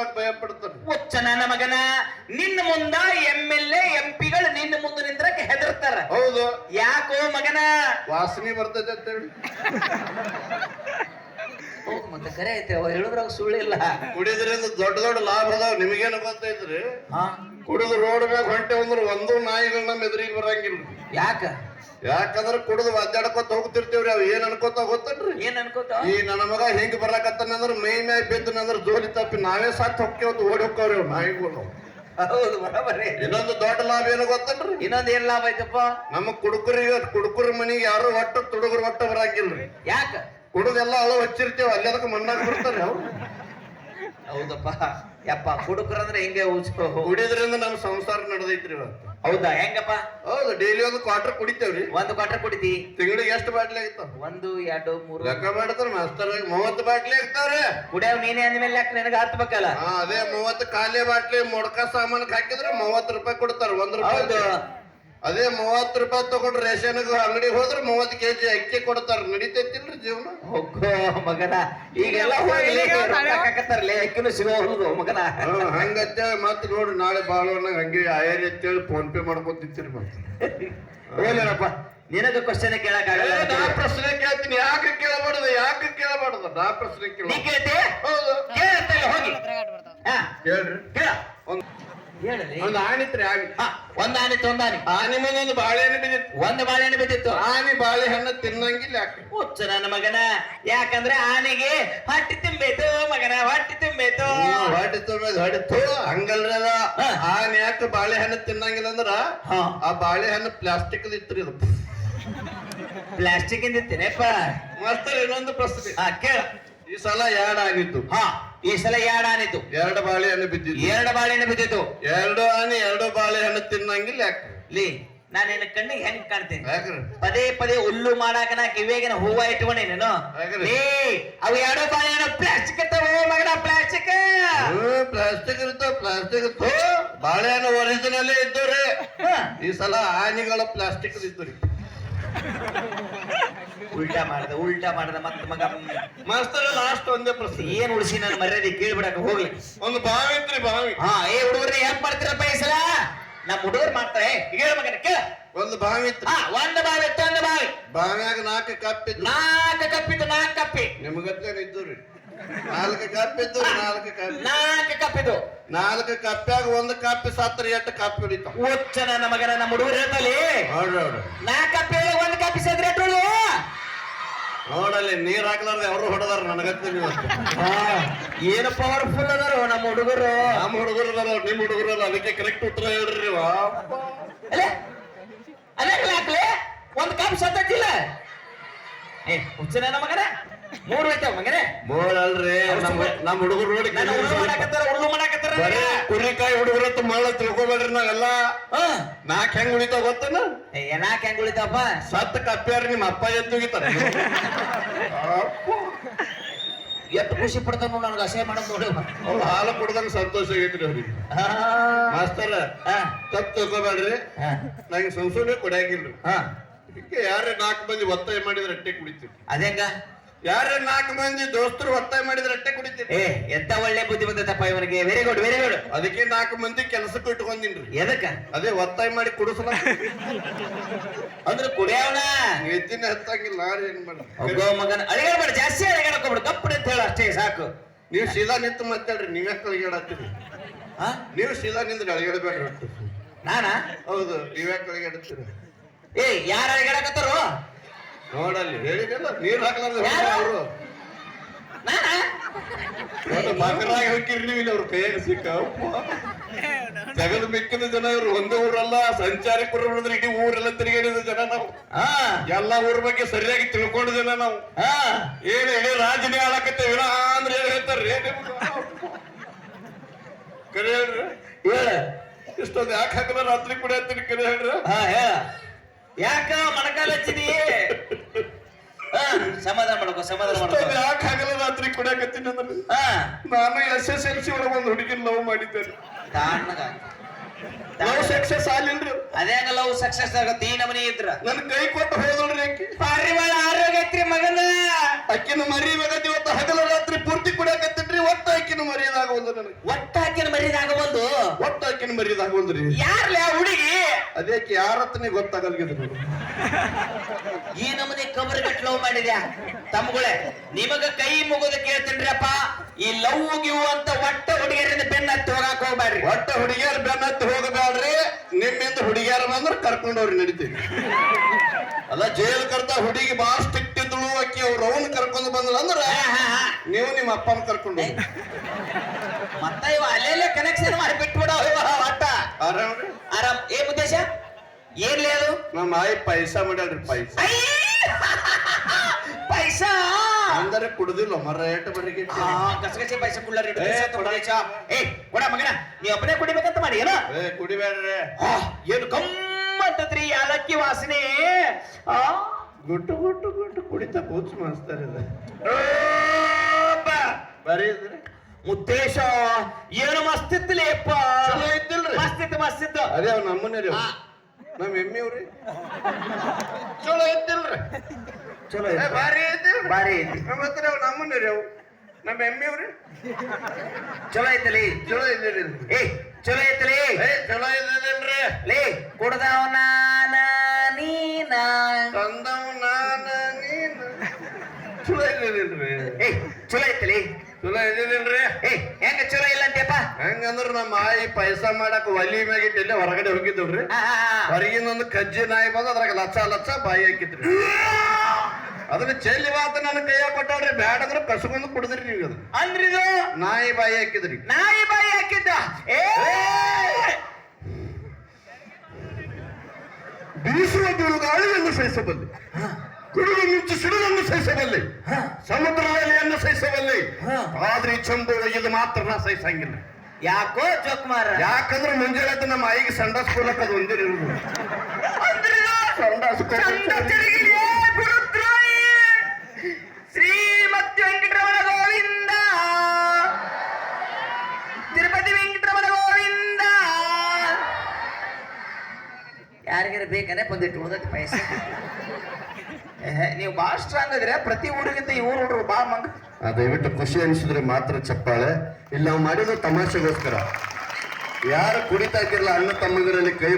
ಮಾತಾಡ್ಲಾಕ್ ಭಯ ಪಡ್ತಾನೆ ಹುಚ್ಚ ನನ್ನ ಮಗನ. ನಿನ್ನ ಮುಂದ ಎಂ ಎಲ್ ಎ ಎಂ ಪಿಗಳು ನಿನ್ನ ಮುಂದೆ ನಿಂದ್ರಕ್ಕೆ ಹೆದರ್ತಾರ. ಹೌದು. ಯಾಕೋ ಮಗನ? ವಾಸನೆ ಬರ್ತದೆ ಅಂತ ಹೇಳಿ. ಮತ್ತೆ ಕರೆ ಐತೆ ಅವ ಹೇಳಿದ್ರಾಗ ಸುಳ್ಳಿಲ್ಲ ಕುಡಿದ್ರಿಂದ ದೊಡ್ಡ ದೊಡ್ಡ ಲಾಭ ಅದಾವ ನಿಮಗೇನು ಗೊತ್ತೈತ್ರಿ ಹಾ. ಕುಡಿದು ರೋಡ್ ಮ್ಯಾಗ ಹೊಂಟೆ ಅಂದ್ರೆ ಒಂದು ನಾಯಿಗಳು ನಮ್ಮ ಎದುರಿಗೆ ಬರಂಗಿಲ್ಲ. ಯಾಕ? ಯಾಕಂದ್ರೆ ಕುಡಿದು ಒದ್ದಾಡ್ಕೊತ ಹೋಗ್ತಿರ್ತೀವ್ರಿ ಅವ್ ಏನ್ ಅನ್ಕೋತ ಗೊತ್ತನ್ರಿ? ಏನ್ ಅನ್ಕೋತ? ಈ ನನ್ನ ಮಗ ಹೆಂಗ್ ಬರಾಕತ್ತಾನಂದ್ರ ಮೈ ಮ್ಯಾಗ ಬಿದ್ದನಂದ್ರ ಜೋಲಿ ತಪ್ಪಿ ನಾವೇ ಸಾತ್ ಹೊಕ್ಕೇವತ್ತು ಓಡಿ ಹೋಕ್ಕವ್ರಿ ಅವ್ ನಾಯಿಗಳು. ಹೌದು ಬರಬರಿ. ಇನ್ನೊಂದು ದೊಡ್ಡ ಲಾಭ ಏನು ಗೊತ್ತನ್ರಿ? ಇನ್ನೊಂದ್ ಏನ್ ಲಾಭ ಐತಪ್ಪ? ನಮ್ಮ ಕುಡುಕರಿಗೆ ಕುಡುಕರ ಮನಿಗೆ ಯಾರು ಒಟ್ಟ ತುಡುಗರು ಒಟ್ಟ ಬರಾಕಿಲ್ರಿ ಯಾಕ? ಕುಡುದೆಲ್ಲ ಅಳು ಹಚ್ಚಿರ್ತೇವೆ ಅಲ್ಲಿ ಅದಕ್ಕೆ ಮಣ್ಣಾಗ ಬಿಡ್ತಾರೆ ಅವ್ರು ಹೌದಪ್ಪ. ಯಪ್ಪ ಕುಡುಕ್ರಂದ್ರೆ ಹಿಂಗೆ ಕುಡಿಯೋದ್ರಿಂದ ಕುಡಿದ್ರಿಂದ ನಮ್ಮ ಸಂಸಾರ ನಡೆದೈತ್ರಿ ಇವತ್ತು. ಹೌದಾ? ಹೆಂಗಪ್ಪ? ಹೌದು ಡೈಲಿ ಒಂದು ಕ್ವಾರ್ಟರ್ ಕುಡಿತೇವ್ರಿ ಒಂದು ಕ್ವಾರ್ಟರ್ ಕುಡಿತಿ? ತಿಂಗಳು ಎಷ್ಟು ಬಾಟ್ಲಿ ಆಗ್ತಾವ ಒಂದು ಎರಡು ಮೂರು. ಲೆಕ್ಕ ಮಾಡ್ತಾರ ಮಾಸ್ತರ್ ಮೂವತ್ತು ಬಾಟ್ಲಿ ಆಗ್ತಾವ್ರಿ. ಕುಡಿಯವ್ ನೀನೇ ಅಂದ್ಮೇಲೆ ಯಾಕೆ ನಿನಗೆ ಹತ್ಬೇಕಲ್ಲ ಹಾ ಅದೇ ಮೂವತ್ತು ಖಾಲಿ ಬಾಟ್ಲಿ ಮೊಡ್ಕ ಸಾಮಾನಕ್ ಹಾಕಿದ್ರೆ ಮೂವತ್ತು ರೂಪಾಯಿ ಕೊಡ್ತಾರ ಒಂದ್ ರೂಪಾಯಿ ಅದೇ ಮೂವತ್ತು ರೂಪಾಯಿ ತಗೊಂಡ್ರೆ ರೇಷನ್ ಅಂಗಡಿ ಹೋದ್ರೆ ಮೂವತ್ತು ಕೆಜಿ ಅಕ್ಕಿ ಕೊಡ್ತಾರ. ನಡಿತೈತಿಲ್ರಿ ಜೀವನ? ಹೋಗೋ ಮಗನ. ಈಗೆಲ್ಲ ಹೋಗ್ಲಿ ಅಕ್ಕಿನೂ ಸಿಗೋದು ಮಗನ. ಹಾ, ಹಂಗಂತೇಳಿ ಮತ್ತೆ ನೋಡ್ರಿ ನಾಳೆ ಬಾಳವನ್ನ ಹಂಗೆ ಆಯರ್ ಅಂತೇಳಿ ಫೋನ್ ಪೇ ಮಾಡ್ಕೊತಿರ್ತೀರಿ ಮತ್ತೆ. ನಿನಗ ಕ್ವಶನ್ ಕೇಳಕ್ ನಾ ಪ್ರಶ್ನೆ ಕೇಳ್ತೀನಿ. ಯಾಕೆ ಕೇಳಬಾರ್ದು? ಯಾಕೆ ಕೇಳಬಾರ್ದು? ನಾ ಪ್ರಶ್ನೆ ಕೇಳಿ ನೀ ಕೇಳ್ತಿ? ಹೌದು. ಕೇಳ್ತಲ್ಲ ಹೋಗಿ. ಹಾ. ಕೇಳ್ರಿ ಕೇಳ. ಒಂದ್ ಒಂದ್ ಆಣಿತ್ರಿ ಆಗಿ ಹಾ. ಒಂದ್ ಆನಿ ಆನೆ ಮೇಲೆ ಒಂದು ಬಾಳೆಹಣ್ಣು ಬಿದ್ದಿತ್ತು. ಒಂದು ಬಾಳೆಹಣ್ಣು ಬಿದ್ದಿತ್ತು. ಆನೆ ಬಾಳೆಹಣ್ಣು ತಿನ್ನಂಗಿಲ್ಲ ಹುಚ್ಚು ನನ್ನ ಮಗನ. ಯಾಕಂದ್ರೆ ಆನೆಗೆ ಹೊಟ್ಟಿ ತುಂಬೇತು ಮಗನ ಹೊಟ್ಟಿ ತುಂಬೇತು. ಹೊಟ್ಟೆ ತುಂಬೇದು ಹೊಡಿತು ಹಂಗಲ್ರಲ್ಲ. ಆನೆ ಯಾಕೆ ಬಾಳೆಹಣ್ಣು ತಿನ್ನಂಗಿಲ್ಲ ಅಂದ್ರ ಆ ಬಾಳೆಹಣ್ಣು ಪ್ಲಾಸ್ಟಿಕ್ ಇತ್ತು ಪ್ಲಾಸ್ಟಿಕ್ ಪ್ಲಾಸ್ಟಿಕ್ ಇತ್ತೇನೆ ಮತ್ತೆ ಇನ್ನೊಂದು ಪ್ರಶ್ನೆ. ಕೇಳ. ಈ ಸಲ ಎರಡು ಆಗಿತ್ತು. ಹಾ. ಈ ಸಲ ಎರಡು ಆನಿತ್ತು ಎರಡು ಬಾಳೆಹಣ್ಣು ಬಿದ್ದಿದ್ದು. ಎರಡು ಬಾಳೆಹಣ್ಣು ಬಿದ್ದಿತ್ತು ಎರಡು ಆನೆ ಎರಡು ಬಾಳೆಹಣ್ಣು ತಿನ್ನಂಗಿಲ್ಲ ಲೇ ನಾನು ನಿನ್ನ ಕಣ್ಣಿಗೆ ಹೆಂಗ್ ಕಾಣ್ತೇನೆ? ಪದೇ ಪದೇ ಹುಲ್ಲು ಮಾಡಾಕ ನಾ ಕಿವಿಯಾಗಿನ ಹೂವ ಇಟ್ಕೊಂಡೆ ನೀನು. ಲೇ ಅವು ಎರಡು ಬಾಳೆಹಣ್ಣು ಪ್ಲಾಸ್ಟಿಕ್ ಇರ್ತಾವ ಮಗನ ಪ್ಲಾಸ್ಟಿಕ್ ಪ್ಲಾಸ್ಟಿಕ್ ಇರ್ತಾವ ಪ್ಲಾಸ್ಟಿಕ್ ಇರ್ತಾವ ಬಾಳೆಹಣ್ಣು ಒರಿಜಿನಲ್ ಇದ್ದವ್ರಿ ಈ ಸಲ ಆನೆಗಳು ಪ್ಲಾಸ್ಟಿಕ್ ಇದ್ದವ್ರಿ ಉಲ್ಟಾ ಮಾಡ್ದ ಉಲ್ಟಾ ಮಾಡ್ದ ಮತ್ತ ಮಗ ಮಾಸ್ತರ್ ಲಾಸ್ಟ್ ಒಂದೇ ಪ್ರಶ್ನೆ. ಏನ್ ಉಳಿಸಿ ನಾನು ಮರ್ಯಾದೆ ಕೇಳ್ಬಿಡಕ ಹೋಗ್ಲಿ. ಒಂದು ಬಾವಿ ಇತ್ರಿ ಬಾವಿ. ಹಾ ಏ ಹುಡುಗರ ಹೆಂಗ್ ಮಾಡ್ತೀರಪ್ಪ ಈ ಸಲ? ನಮ್ಮ ಹುಡುಗರು ಮಾಡ್ತಾರೆ ಹೇಳ ಮಗನ ಕೇಳ. ಒಂದು ಬಾವಿ ಇತ್ತು. ಹಾ ಒಂದ್ ಬಾವಿ ಇತ್ತು ಒಂದು ಬಾವಿ. ಬಾವಿಯಾಗ ನಾಲ್ಕು ಕಪ್ ಇತ್ತು ನಾಲ್ಕು ಕಪ್ಪಿತ್ತು ನಾಲ್ಕು ಕಪ್ಪಿ. ನಿಮಗತ್ಲೆ ಇದ್ದವ್ರಿ ನಾಲ್ಕು ಕಪ್ ಇದ್ದು ನಾಲ್ಕು ಕಪ್. ನಾಲ್ಕು ಕಪ್ಪಿದು ನಾಲ್ಕು ಕಪ್ಪ್ಯಾಗ ಒಂದು ಕಪ್ಪಿ ಸತ್ರ ಎಷ್ಟು ಕಪ್ಪಿ ಹಿಡಿತಾವ. ಹುಚ್ಚ ನನ್ನ ಮಗನ ನಮ್ಮ ಹುಡುಗರು ಹೇಳ್ತಲ್ಲಿ ನೋಡ್ರಿ ನಾಲ್ಕು ಕಪ್ಪಿ ಒಂದು ಕಪ್ಪಿ ಸತ್ರ ಎಷ್ಟು? ನೋಡಲ್ಲಿ ನೀರ್ ಹಾಕ್ಲಾರ್ದೆ ಅವರು ಹೊಡೆದಾರ ನನಗತ್ತೆ ನೀವು ಏನು ಪವರ್ಫುಲ್ ಅದಾರು ನಮ್ಮ ಹುಡುಗರು. ನಮ್ಮ ಹುಡುಗರು ನಿಮ್ ಹುಡುಗರಲ್ಲ ಅದಕ್ಕೆ ಕರೆಕ್ಟ್ ಉತ್ತರ ಹೇಳ್ರಿ ನೀವು ಅಲ್ಲೇ ಅಲ್ಲೇ ಹಾಕ್ಲಿ. ಒಂದ್ ಕಪ್ ಸತ್ತಿಲ್ಲ ಏ ಉಚ್ಚನ ಮಗನ? ಮೂರು ಐತವ ಮಗನೇ. ಬೋಳ್ ಅಲ್ರಿ ನಮ್ಮ ನಮ್ಮ ಹುಡುಗರು ನೋಡಿ ನನ್ನ ಉಳ್ಳು ಮಾಡಾಕತ್ತಾರ ಉಳ್ಳು ಮಾಡಾಕತ್ತಾರ ಬರೀ ಕುರಿಕಾಯಿ ಹುಡುಗರ ಮಾಡ ತಿಳ್ಕೊಬೇಡ್ರಿ ನಾವೆಲ್ಲ. ನಾಕ್ ಹೆಂಗ್ ಉಳಿತಾವ ಗೊತ್ತನ? ಏನಾಕ ಹೆಂಗ್ ಉಳಿತಾವಪ್ಪ? ಸತ್ ಕಪ್ಪ್ಯಾರ ನಿಮ್ಮ ಅಪ್ಪ ಎದ್ದು ಹೋಗಿತಾರ ಎಷ್ಟು ಖುಷಿ ಪಡ್ತಾನ ನೋಡು ನನಗೆ ಅಸಹ್ಯ ಮಾಡೋದು ನೋಡಿ. ಅವ್ರು ಹಾಲು ಕುಡ್ದಂಗ ಸಂತೋಷ ಆಗೈತ್ರಿ ಅವ್ರಿಗೆ. ಹಾ. ಮಾಸ್ತರ ಹಾ. ತಪ್ಪು ಹಾ. ನಂಗೆ ಸಂಸೂನೆ ಕೊಡಂಗಿಲ್ರಿ ಹಾ. ಯಾರೇ ನಾಲ್ಕು ಮಂದಿ ಒತ್ತಾಯ ಮಾಡಿದ್ರೆ ಅಟ್ಟೆ ಕುಡಿತೀವಿ. ಅದೇಂಗ? ಯಾರೇ ನಾಲ್ಕು ಮಂದಿ ದೋಸ್ತರು ಒತ್ತಾಯ ಮಾಡಿದ್ರೆ ಅಟ್ಟೆ ಕುಡಿತೀನಿ ಏ ಎಂತ ಒಳ್ಳೆ ಬುದ್ಧಿ ಬಂದೈತಪ್ಪ ಇವನಿಗೆ ವೆರಿ ಗುಡ್ ವೆರಿ ಗುಡ್ ಅದಕ್ಕೆ ನಾಲ್ಕು ಮಂದಿ ಕೆಲಸಕ್ಕೂ ಇಟ್ಕೊಂಡಿನ್ರಿ. ಎದಕ್ಕ? ಅದೇ ಒತ್ತಾಯ ಮಾಡಿ ಕುಡಿಸಲ? ಅಂದ್ರೆ ಕುಡಿಯವನ? ಎತ್ತಿನ ಹತ್ತಂಗಿಲ್ಲ ಏನ್ ಮಾಡಿ ಒಬ್ಬ ಮಗನ ಮಾಡಿ ಜಾಸ್ತಿ ಅಳಿಗಾಡಕೋಬೇಡ ತಪ್ಪು ಅಂತ ಹೇಳು ಅಷ್ಟೇ ಸಾಕು. ನೀವು ಸೀದಾ ನಿಂತು ಮಾತಾಡ್ರಿ ನೀವೇ ಕಳಿಗಾಡತ್ತೀರಿ ಹಾ ನೀವು ಸೀದಾ ನಿಂದ್ರೆ ಅಳಿಗಾಡಬೇಡ್ರಿ. ನಾನಾ? ಹೌದು ನೀವೇ ಕಳಿಗಾಡುತ್ತೀರಿ ಏ ಯಾರು ಅಳಿಗಾಡಕತ್ತಾರೋ ನೋಡಲ್ಲಿ ಹೇಳಿದಲ್ಲ ನೀರು ಹಾಕಲಾರ್ದು? ಅವರು. ನೀವು ಇಲ್ಲಿ ಅವ್ರ ಕೈಯಾಗ ಸಿಕ್ಕ ಜಗದ ಮಿಕ್ಕಿದ ಜನ ಇವ್ರು ಒಂದೇ ಊರಲ್ಲ ಸಂಚಾರಕ್ಕೆ ನೋಡಿದ್ರೆ ಇಡೀ ಊರೆಲ್ಲ ತಿರುಗಾಡಿದ ಜನ ನಾವು. ಹಾ. ಎಲ್ಲ ಊರ ಬಗ್ಗೆ ಸರಿಯಾಗಿ ತಿಳ್ಕೊಂಡ ಜನ ನಾವು. ಹಾ. ಏನ್ ಹೇಳಿ ರಾಜನೇ ಆಳಕತ್ತೇವ ಅಂದ್ರೆ ಏನ್ ಹೇಳ್ತಾರ್ರಿ ಕರೆ ಹೇಳ್ರಿ. ಹೇಳ. ಇಷ್ಟೊಂದು ಯಾಕೆ ಹಾಕಲ್ಲ ರಾತ್ರಿ ಕುಡಿಯತ್ತೀನಿ ಕರೆ ಹೇಳ್ರಿ. ಹಾ ಹೇಳ. ಯಾಕ ಮಣಕಾಲ ಹಚ್ಚಿದಿ? ಹಾ ಸಮಾಧಾನ ಮಾಡ್ಕೋ ಸಮಾಧಾನ ಮಾಡ್ಕೋ. ಯಾಕೆ ಹಾಕಲ್ಲ ರಾತ್ರಿ ಕುಡಿಯಕತ್ತೀನಿ ಅಂದ್ರೆ? ಹಾ. ನಾನು ಎಸ್ ಎಸ್ ಎಲ್ ಸಿ ಒಳಗೆ ಒಂದು ಹುಡುಗಿನ ಲವ್ ಮಾಡಿದ್ದೇನೆ. ತಾಣ್ಣಗ. ಲವ್ ಸಕ್ಸಸ್ ಆಗ್ಲಿಲ್ರಿ? ಅದೇ ಲವ್ ಸಕ್ಸಸ್ ಆಗತ್ತೆ ಈ ನಮನಿ ಇದ್ರ. ನನ್ ಕೈ ಕೊಟ್ಟು ಹೋದಲ್ರಿ ಆಕಿ. ಪಾರಿವಾಳ ಆರೋಗ್ಯ ಐತ್ರಿ ಮಗನ. ಅಕ್ಕಿನ ಮರಿ ಇವತ್ತು ಹಗಲ ರಾತ್ರಿ ಪೂರ್ತಿ ಕುಡಿಯಕತ್ತಿನ್ರಿ ಒಟ್ಟ ಅಕ್ಕಿನ ಮರ್ಯಾದಾಗ ಒಂದು ನನಗೆ. ಒಟ್ಟ ಹಾಕಿನ ಮರಿದಾಗ ಒಂದು ಒಟ್ಟ ಅಕ್ಕಿನ ಮರ್ಯಾದಾಗ ಒಂದ್ರಿ ಯಾರ್ಲೆ ಆ ಹುಡುಗಿ? ಅದಕ್ಕೆ ಯಾರತ್ತನೇ ಗೊತ್ತಾಗಲ್ಗಿದ್ರು ಈ ನಮ್ಮನೆ ಕಬರ್ ಗಟ್ ಲವ್ ಮಾಡಿದ್ಯಾ? ತಮ್ಗಳೇ ನಿಮಗ ಕೈ ಮುಗಿದ ಕೇಳ್ತೀನ್ರಿಪ್ಪ ಈ ಲವ್ ಗಿವ್ ಅಂತ ಒಟ್ಟ ಹುಡುಗಿಯರಿಂದ ಬೆನ್ನ ಹೋಗಾಕ್ ಹೋಗ್ಬ್ಯಾಡ್ರಿ. ಒಟ್ಟ ಹುಡುಗಿಯರ್ ಬೆನ್ನತ್ತಿ ಹೋಗಬೇಡ್ರಿ ನಿಮ್ಮಿಂದ ಹುಡುಗಿಯರ ಬಂದ್ರೆ ಕರ್ಕೊಂಡವ್ರಿ ನಡಿತೀವಿ ಅಲ್ಲ ಜೈಲ್ ಕರ್ತ ಹುಡುಗಿ ಬಾ ಸ್ಟಿಕ್ಟ್ ಇದ್ಳು ಅಕ್ಕಿ ಅವ್ರ ಅವನ್ ಕರ್ಕೊಂಡು ಬಂದ್ರ ಅಂದ್ರ ಹಾ, ಹಾ, ಹಾ. ನೀವು ನಿಮ್ಮ ಅಪ್ಪನ ಕರ್ಕೊಂಡು. ಮತ್ತ ಇವ ಅಲ್ಲೆಲ್ಲೇ ಕನೆಕ್ಷನ್ ಮಾಡಿ ಬಿಟ್ಬಿಡ. ಒಟ್ಟ ಆರಾಮ್ರಿ ಆರಾಮ್ ಏನ್ ಉದ್ದೇಶ ಏನ್ಲೇ ಅದು ನಮ್ಮ ಆಯಿ ಪೈಸಾ ಮಾಡ್ಯಾಳ್ರಿ ಪೈಸಾ ಅಯ್ಯ! ಪೈಸಾ ಅಂದರೆ ಕುಡುದಿಲ್ಲ ಮರ ಏಟ ಬರಿಗೆ ಆ, ಗಸಗಸೆ ಪೈಸಾ ಕುಳ್ಳರಿ ಏ, ಕೊಡ. ಏ ಕೊಡ ಮಗನ ನೀ ಒಬ್ಬನೇ ಕುಡಿಬೇಕಂತ ಮಾಡಿ ಏನೋ ಏ ಕುಡಿಬೇಡ್ರಿ ಆ, ಏನು ಗಮ್ಮಂತದ್ರಿ ಯಾಲಕ್ಕಿ ವಾಸನೆ ಆ ಗುಟ್ಟು ಗುಟ್ಟು ಗುಟ್ಟು ಕುಡಿತಾ ಕೂಚ್ ಮಾಡಿಸ್ತಾರೆ ಇದು ಅಬ್ಬಾ. ಬರೀ ಇದ್ರಿ ಮುತ್ತೇಶ ಏನು ಮಸ್ತಿತ್ಲಿ ಅಪ್ಪ? ಚಲೋ ಇದ್ದಿಲ್ರಿ. ಮಸ್ತಿತ್ತು ಮಸ್ತಿತ್ತು ಅದೇ ಅವ್ ನಮ್ಮನೆ ರೀ. ನಮ್ಮ ಎಮ್ಮಿವ್ರಿ. ಚಲೋ ಇದ್ದಿಲ್ರಿ. ಚಲೋ ಏ, ಭಾರಿ ಐತಿ. ಬಾರಿ ಐತಿ. ನಮ್ಮ ಹತ್ರ ಅವ್ ನಮ್ಮನೆ ರೀ ಅವು ನಮ್ಮ ಎಮ್ಮಿವ್ರಿ. ಚಲೋ ಐತಲಿ? ಚಲೋ ಇದ್ದಿಲ್ರಿ. ಏ ಚಲೋ ಐತಲಿ? ಏ ಚಲೋ ಇದ್ದಿಲ್ರಿ. ಲೇ ಕುಡ್ದವ ನಾನ ನೀನ ತಂದವ್ ಚಲೋ ಇದ್ದಿಲ್ರಿ ಏ ಚಲೋ ಐತಲಿ ಚಲೋ ಇದ್ದಿಲ್ರಿ ಏ ಹೆಂಗ ಚಲೋ ಇಲ್ಲ ಅಂತೆಪ್ಪ ಹೆಂಗಂದ್ರ ನಮ್ಮ ಆಯಿ ಪೈಸಾ ಮಾಡಕ್ ಒಲಿ ಮ್ಯಾಗಿಟ್ಟು ಇಲ್ಲೇ ಹೊರಗಡೆ ಹೋಗಿದ್ದಲ್ರಿ ಆ, ಆ, ಆ. ಹೊರಗಿನ ಒಂದು ಕಜ್ಜಿ ನಾಯಿ ಬಂದು ಅದ್ರಾಗ ಲಚ್ಚ ಲಚ್ಚ ಬಾಯಿ ಹಾಕಿದ್ರಿ ಅದನ್ನ ಚೆಲ್ಲಿ ಮಾತ ನನ್ನ ಕೈಯಾಗ ಕೊಟ್ಟವ್ರಿ ಬ್ಯಾಡ ಅಂದ್ರೆ ಕಸಗೊಂದು ಕುಡಿದ್ರಿ ನೀವು ಅದು ಅಂದ್ರಿದು ನಾಯಿ ಬಾಯಿ ಹಾಕಿದ್ರಿ ನಾಯಿ ಬಾಯಿ ಹಾಕಿದ್ದ ಏ ಬೀಸುವ ಬಿರುಗಾಳಿಯನ್ನು ಸಹಿಸಬಲ್ಲೆ ಕುಡಿದು ಮಿಂಚು ಸಿಡಿದನ್ನು ಸಹಿಸಬಲ್ಲೆ. ಸಮುದ್ರದಲ್ಲಿ ಸಹಿಸಬಲ್ಲೆ. ಆದ್ರೆ ಈ ಇದು ಮಾತ್ರ ನಾ ಸಹಿಸಂಗಿಲ್ಲ. ಯಾಕೋ ಜೋಕುಮಾರ? ಯಾಕಂದ್ರೆ ಮುಂಜಾನೆ ನಮ್ಮ ಐಗೆ ಸಂಡಾಸ್ ಕೊಡಕ್ ಅದು ಒಂದೇ ಸಂಡಾಸ್ ಬೇಕನೆ ಬಂದಿಟ್ಟು ಉಳ್ದೈತಿ ಪೈಸೆ ನೀವು ಭಾಳ ಸ್ಟ್ರಾಂಗ್ ಆದ್ರೆ ಪ್ರತಿ ಊರಿಗಿಂತ ಊರು ಹುಡುಗರು ಭಾಳ ಮಂಗ. ದಯವಿಟ್ಟು ಖುಷಿ ಅನಿಸಿದ್ರೆ ಮಾತ್ರ ಚಪ್ಪಾಳೆ. ಇಲ್ಲಿ ನಾವು ಮಾಡಿದ್ರು ತಮಾಷೆಗೋಸ್ಕರ. ಯಾರು ಕುಡಿತಾ ಇದ್ದಿರಲ್ಲ ಅಣ್ಣ ತಮ್ಮಗರಲ್ಲಿ ಕೈ